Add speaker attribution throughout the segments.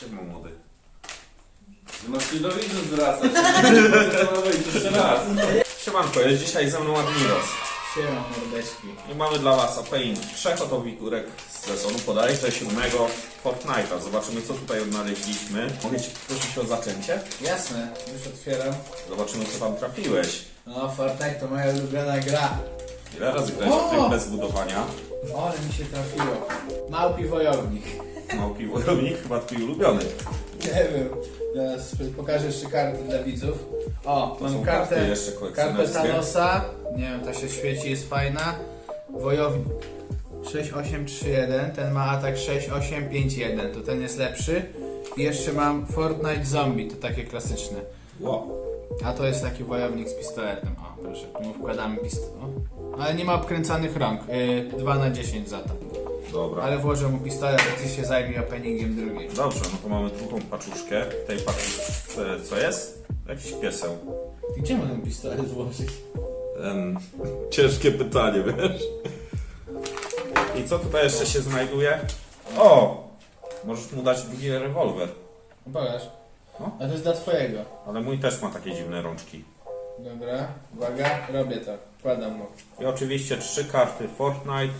Speaker 1: Siema młody.
Speaker 2: Masz mi do widzów zwracać. Jeszcze raz.
Speaker 1: Siemanko, jest dzisiaj ze mną Admiros.
Speaker 3: Siema mordeczki.
Speaker 1: I mamy dla Was opening trzech oto z sezonu bodajże siódmego Fortnite'a. Zobaczymy co tutaj odnaleźliśmy. Mogę Cię prosić o zaczęcie?
Speaker 3: Jasne, już otwieram.
Speaker 1: Zobaczymy co tam trafiłeś.
Speaker 3: No, Fortnite to moja ulubiona gra.
Speaker 1: Ile razy grałeś w
Speaker 3: O!
Speaker 1: tym bez budowania?
Speaker 3: O, ale mi się trafiło. Małpi wojownik.
Speaker 1: Małpi wojownik, chyba Twój ulubiony.
Speaker 3: Nie wiem. Teraz pokażę jeszcze karty dla widzów. O,
Speaker 1: To
Speaker 3: mam
Speaker 1: są karty
Speaker 3: kartę,
Speaker 1: jeszcze
Speaker 3: kartę
Speaker 1: kolekcjonerskie.
Speaker 3: Thanosa. Nie wiem, ta się świeci, jest fajna. Wojownik 6831, ten ma atak 6851, to ten jest lepszy. I jeszcze mam Fortnite Zombie, to takie klasyczne.
Speaker 1: Wow.
Speaker 3: A to jest taki wojownik z pistoletem. O, proszę, tu mu wkładamy pistolet. Ale nie ma obkręcanych rąk. Yy, 2 na 10 za to.
Speaker 1: Dobra.
Speaker 3: Ale włożę mu pistolet, a ty się zajmie openingiem drugiej.
Speaker 1: Dobrze, no to mamy drugą paczuszkę. W tej paczuszce co jest? Jakiś pieseł.
Speaker 3: Gdzie ma ten pistolet włożyć?
Speaker 1: Em, ciężkie pytanie, wiesz? I co tutaj jeszcze się znajduje? O! Możesz mu dać drugi rewolwer.
Speaker 3: Pokaż.
Speaker 1: No.
Speaker 3: A to jest dla twojego.
Speaker 1: Ale mój też ma takie dziwne rączki.
Speaker 3: Dobra, uwaga, robię to. Wkładam mu.
Speaker 1: I oczywiście trzy karty Fortnite.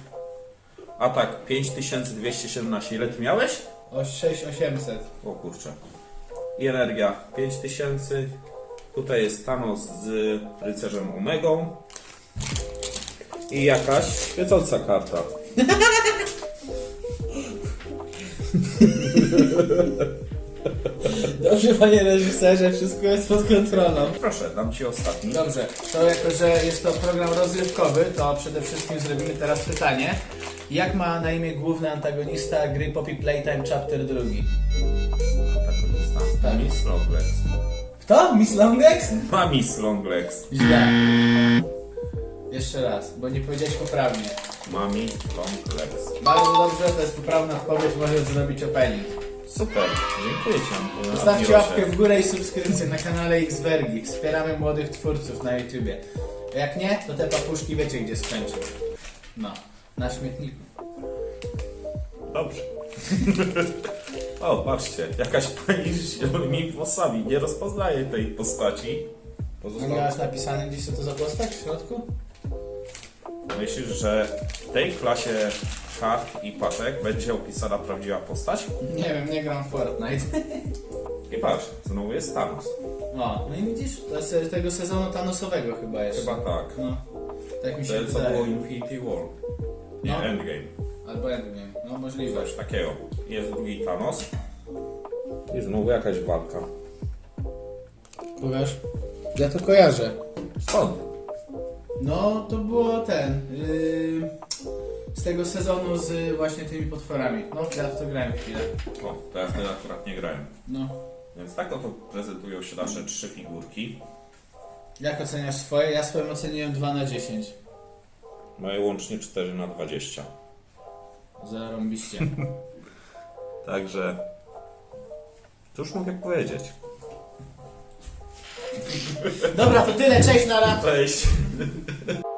Speaker 1: Atak 5217. Ile ty miałeś?
Speaker 3: O 6800.
Speaker 1: O kurczę. I energia 5000. Tutaj jest Thanos z rycerzem Omegą. I jakaś świecąca karta.
Speaker 3: Dobrze, panie reżyserze, wszystko jest pod kontrolą.
Speaker 1: Proszę, dam ci ostatni.
Speaker 3: Dobrze, to jako, że jest to program rozrywkowy, to przede wszystkim zrobimy teraz pytanie. Jak ma na imię główny antagonista gry Poppy Playtime Chapter 2?
Speaker 1: Tak,
Speaker 3: Tak.
Speaker 1: tak. Miss Longlegs.
Speaker 3: Kto? Miss Longlegs?
Speaker 1: Ma Miss Longlegs.
Speaker 3: Źle. Jeszcze raz, bo nie powiedziałeś poprawnie.
Speaker 1: Mami Longlegs.
Speaker 3: Bardzo dobrze, to jest poprawna odpowiedź, możesz zrobić opening.
Speaker 1: Super, dziękuję Ci.
Speaker 3: Zostawcie łapkę w górę i subskrypcję na kanale Xvergi. Wspieramy młodych twórców na YouTubie. Jak nie, to te papuszki wiecie gdzie skończą. No, na śmietniku.
Speaker 1: Dobrze. o, patrzcie, jakaś pani z zielonymi włosami. Nie rozpoznaję tej postaci. Pozostałe.
Speaker 3: masz napisane gdzieś co to za postać w środku?
Speaker 1: Myślisz, że w tej klasie kart i paczek będzie opisana prawdziwa postać?
Speaker 3: Nie wiem, nie gram w Fortnite.
Speaker 1: I patrz, znowu jest Thanos.
Speaker 3: O, no i widzisz, to jest z tego sezonu Thanosowego chyba jeszcze.
Speaker 1: Chyba tak.
Speaker 3: No, tak mi się
Speaker 1: To co
Speaker 3: wydaje.
Speaker 1: było Infinity War. Nie,
Speaker 3: No.
Speaker 1: Endgame.
Speaker 3: Albo Endgame, no możliwe.
Speaker 1: Coś takiego. Jest drugi Thanos. I znowu jakaś walka.
Speaker 3: Pokaż. Ja to kojarzę.
Speaker 1: Skąd?
Speaker 3: No, to było ten. Yy, z tego sezonu z właśnie tymi potworami. No, ja w to grałem chwilę.
Speaker 1: O, to ja akurat nie grałem.
Speaker 3: No.
Speaker 1: Więc tak oto prezentują się nasze trzy figurki.
Speaker 3: Jak oceniasz swoje? Ja swoim oceniłem 2 na 10.
Speaker 1: Moje łącznie 4 na 20.
Speaker 3: Zarąbiście.
Speaker 1: Także cóż mogę powiedzieć?
Speaker 3: Dobra, to tyle, cześć, nara!
Speaker 1: Cześć! あ。